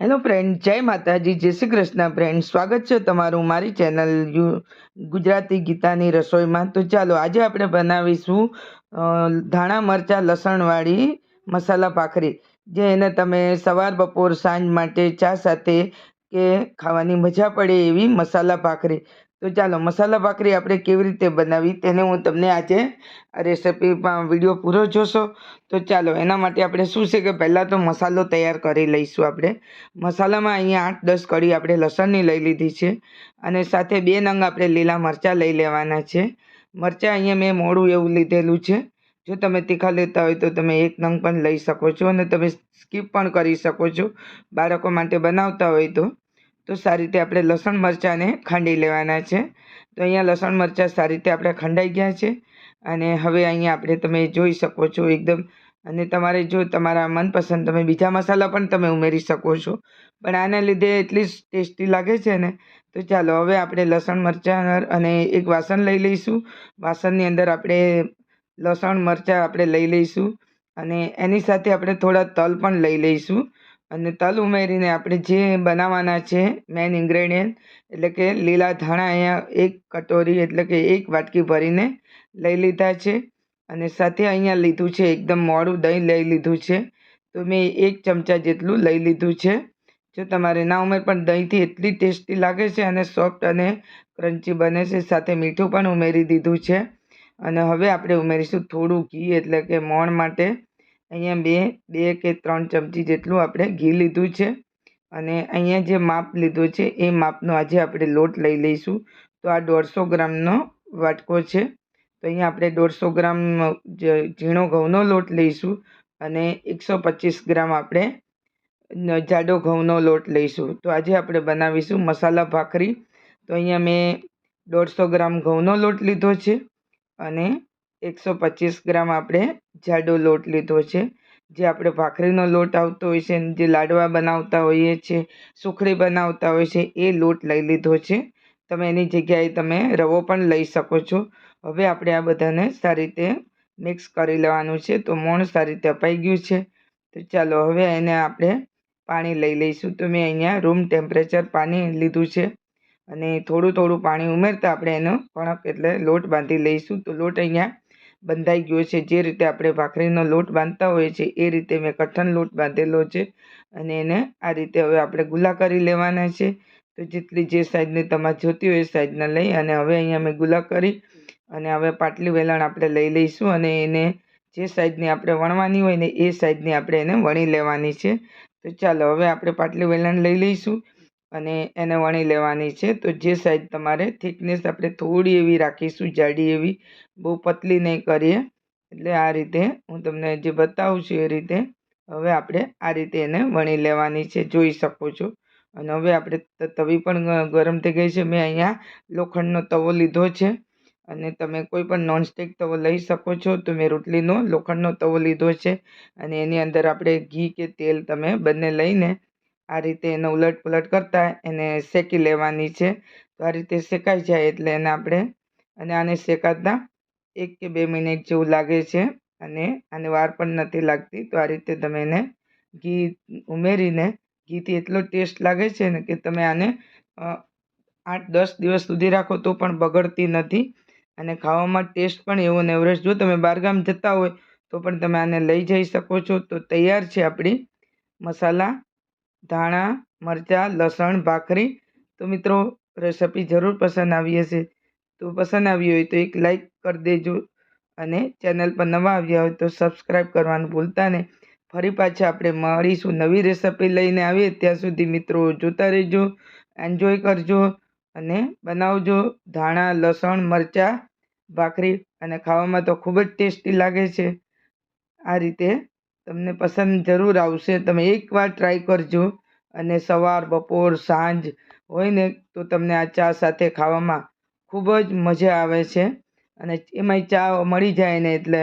Hello friend જય માતાજી, જય શ્રી કૃષ્ણ ફ્રેન્ડ સ્વાગત છે તમારું મારી ચેનલ ગુજરાતી ગીતાની રસોઈમાં. તો ચાલો, આજે આપણે બનાવીશું ધાણા, મરચાં, લસણવાળી મસાલા ભાખરી, જે એને તમે સવાર, બપોર, સાંજ માટે ચા સાથે કે ખાવાની મજા પડે એવી મસાલા ભાખરી. તો ચાલો, મસાલા ભાખરી આપણે કેવી રીતે બનાવી તેને હું તમને આજે રેસિપીમાં વીડિયો પૂરો જોશો. તો ચાલો, એના માટે આપણે શું છે કે પહેલાં તો મસાલો તૈયાર કરી લઈશું આપણે. મસાલામાં અહીંયા આઠ દસ કળી આપણે લસણની લઈ લીધી છે અને સાથે બે નંગ આપણે લીલા મરચાં લઈ લેવાના છે. મરચાં અહીંયા મેં મોડું એવું લીધેલું છે. જો તમે તીખા લેતા હોય તો તમે એક નંગ પણ લઈ શકો છો અને તમે સ્કીપ પણ કરી શકો છો બાળકો માટે બનાવતા હોય તો. તો સારી રીતે આપણે લસણ મરચાંને ખાંડી લેવાના છે. તો અહીંયા લસણ મરચાં સારી રીતે આપણે ખંડાઈ ગયા છે અને હવે અહીંયા આપણે તમે જોઈ શકો છો એકદમ અને તમારે જો તમારા મનપસંદ તમે બીજા મસાલા પણ તમે ઉમેરી શકો છો. પણ આના લીધે એટલી ટેસ્ટી લાગે છે ને, તો ચાલો હવે આપણે લસણ મરચાં અને એક વાસણ લઈ લઈશું. વાસણની અંદર આપણે લસણ મરચાં આપણે લઈ લઈશું અને એની સાથે આપણે થોડા તલ પણ લઈ લઈશું. અને તલ ઉમેરીને આપણે જે બનાવવાના છે મેઇન ઇન્ગ્રેડિયન્ટ એટલે કે લીલા ધાણા અહીંયા એક કટોરી એટલે કે એક વાટકી ભરીને લઈ લીધા છે. અને સાથે અહીંયા લીધું છે એકદમ મોડું દહીં લઈ લીધું છે. તો મેં એક ચમચા જેટલું લઈ લીધું છે. જો તમારે ના ઉમેર પણ દહીંથી એટલી ટેસ્ટી લાગે છે અને સોફ્ટ અને ક્રન્ચી બને છે, સાથે મીઠું પણ ઉમેરી દીધું છે. અને હવે આપણે ઉમેરીશું થોડું ઘી એટલે કે મોણ માટે. અહીંયા બે બે કે ત્રણ ચમચી જેટલું આપણે ઘી લીધું છે. અને અહીંયા જે માપ લીધું છે, એ માપનો આજે આપણે લોટ લઈ લઈશું. તો આ દોઢસો ગ્રામનો વાટકો છે. તો અહીંયા આપણે દોઢસો ગ્રામ ઝીણો ઘઉંનો લોટ લઈશું અને એકસો પચીસ ગ્રામ આપણે જાડો ઘઉંનો લોટ લઈશું. તો આજે આપણે બનાવીશું મસાલા ભાખરી. તો અહીંયા મેં દોઢસો ગ્રામ ઘઉંનો લોટ લીધો છે અને એકસો પચીસ ગ્રામ આપણે જાડો લોટ લીધો છે. જે આપણે ભાખરીનો લોટ આવતો હોય છે, જે લાડવા બનાવતા હોઈએ છીએ સુખડી બનાવતા હોય છે, એ લોટ લઈ લીધો છે. તમે એની જગ્યાએ તમે રવો પણ લઈ શકો છો. હવે આપણે આ બધાને સારી રીતે મિક્સ કરી લેવાનું છે, તો મોણ સારી રીતે અપાઈ ગયું છે. તો ચાલો હવે એને આપણે પાણી લઈ લઈશું. તો મેં અહીંયા રૂમ ટેમ્પરેચર પાણી લીધું છે. અને થોડું થોડું પાણી ઉમેરતા આપણે એનો કણક એટલે લોટ બાંધી લઈશું. તો લોટ અહીંયા બંધાઈ ગયો છે. જે રીતે આપણે ભાખરીનો લોટ બાંધતા હોઈએ છીએ, એ રીતે મેં કઠણ લોટ બાંધેલો છે અને એને આ રીતે હવે આપણે ગુલા કરી લેવાના છે. તો જેટલી જે સાઈઝની તમારે જોતી હોય એ સાઈઝના લઈ અને હવે અહીંયા મેં ગુલા કરી અને હવે પાટલી વેલણ આપણે લઈ લઈશું અને એને જે સાઈઝની આપણે વણવાની હોય ને એ સાઈઝની આપણે એને વણી લેવાની છે. તો ચાલો હવે આપણે પાટલી વેલણ લઈ લઈશું. અને એને વણી લેવાની છે. તો જે સાઈઝ તમારે થિકનેસ આપણે થોડી એવી રાખીશું, જાડી એવી, બહુ પતલી નહીં કરીએ. એટલે આ રીતે હું તમને જે બતાવું છું એ રીતે હવે આપણે આ રીતે એને વણી લેવાની છે. જોઈ શકો છો. અને હવે આપણે તવી પણ ગરમ થઈ ગઈ છે. મેં અહીંયા લોખંડનો તવો લીધો છે. અને તમે કોઈ પણ નોનસ્ટિક તવો લઈ શકો છો. તો મેં રોટલીનો લોખંડનો તવો લીધો છે. અને એની અંદર આપણે ઘી કે તેલ તમે બંને લઈને આ રીતે એને ઉલટ પુલટ કરતા એને શેકી લેવાની છે. તો આ રીતે શેકાઈ જાય એટલે એને આપણે અને આને શેકાતા એક કે બે મિનિટ જેવું લાગે છે અને આને વાર પણ નથી લાગતી. તો આ રીતે તમે એને ઘી ઉમેરીને ઘીથી એટલો ટેસ્ટ લાગે છે ને કે તમે આને આઠ દસ દિવસ સુધી રાખો તો પણ બગડતી નથી. અને ખાવામાં ટેસ્ટ પણ એવો ને એવરેસ્ટ જો તમે બહારગામ જતા હોય તો પણ તમે આને લઈ જઈ શકો છો. તો તૈયાર છે આપણી મસાલા. ધાણા, મરચાં, લસણ, ભાખરી. તો મિત્રો, રેસિપી જરૂર પસંદ આવી હશે. તો પસંદ આવી હોય તો એક લાઈક કરી દેજો અને ચેનલ પર નવા આવ્યા હોય તો સબસ્ક્રાઈબ કરવાનું ભૂલતા નહીં. ફરી પાછા આપણે મળીશું નવી રેસિપી લઈને આવીએ. ત્યાં સુધી મિત્રો જોતા રહેજો, એન્જોય કરજો અને બનાવજો ધાણા, લસણ, મરચાં, ભાખરી અને ખાવામાં તો ખૂબ જ ટેસ્ટી લાગે છે. આ રીતે તમને પસંદ જરૂર આવશે. તમે એકવાર ટ્રાય કરજો. અને સવાર, બપોર, સાંજ હોય ને તો તમને આ ચા સાથે ખાવામાં ખૂબ જ મજા આવે છે. અને એમાંય ચા મળી જાય ને એટલે